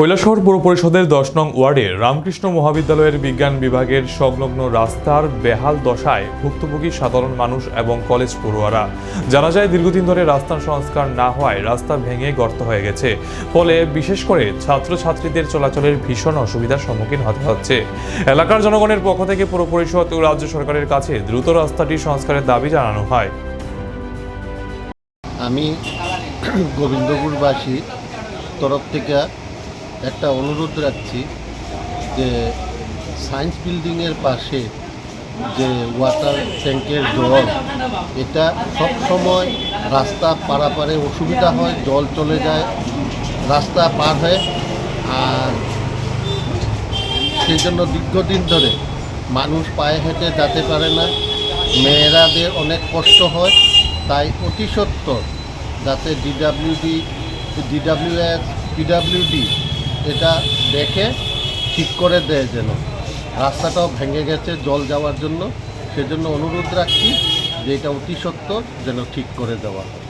কৈলাসহর পৌর পরিষদের দশ নং ওয়ার্ডে রামকৃষ্ণ মহাবিদ্যালয়ের বিজ্ঞান বিভাগের সংলগ্ন রাস্তার বেহাল দশায় ভুক্তভোগী সাধারণ মানুষ এবং কলেজ পড়ুয়ারা। জানা যায়, দীর্ঘদিন ধরে রাস্তার সংস্কার না হওয়ায় রাস্তা ভেঙে গর্ত হয়ে গেছে। ফলে বিশেষ করে ছাত্রছাত্রীদের চলাচলের ভীষণ অসুবিধার সম্মুখীন হতে হচ্ছে। এলাকার জনগণের পক্ষ থেকে পৌর পরিষদ ও রাজ্য সরকারের কাছে দ্রুত রাস্তাটি সংস্কারের দাবি জানানো হয়। আমি গোবিন্দপুরবাসী তরফ থেকে একটা অনুরোধ রাখছি যে সায়েন্স বিল্ডিংয়ের পাশে যে ওয়াটার ট্যাঙ্কের জল, এটা সব সময় রাস্তা পারাপারে অসুবিধা হয়, জল চলে যায়, রাস্তা পার হয় আর সেই জন্য দীর্ঘদিন ধরে মানুষ পায়ে হেঁটে যেতে পারে না। মেয়েরাদের অনেক কষ্ট হয়, তাই অতি সত্বর যাতে ডিডাব্লিউডি ডিডাব্লিউএস পিডাব্লিউডি এটা দেখে ঠিক করে দেয় যেন। রাস্তাটাও ভেঙে গেছে জল যাওয়ার জন্য। সেজন্য অনুরোধ রাখছি যে এটা অতি সত্য যেন ঠিক করে দেওয়া হয়।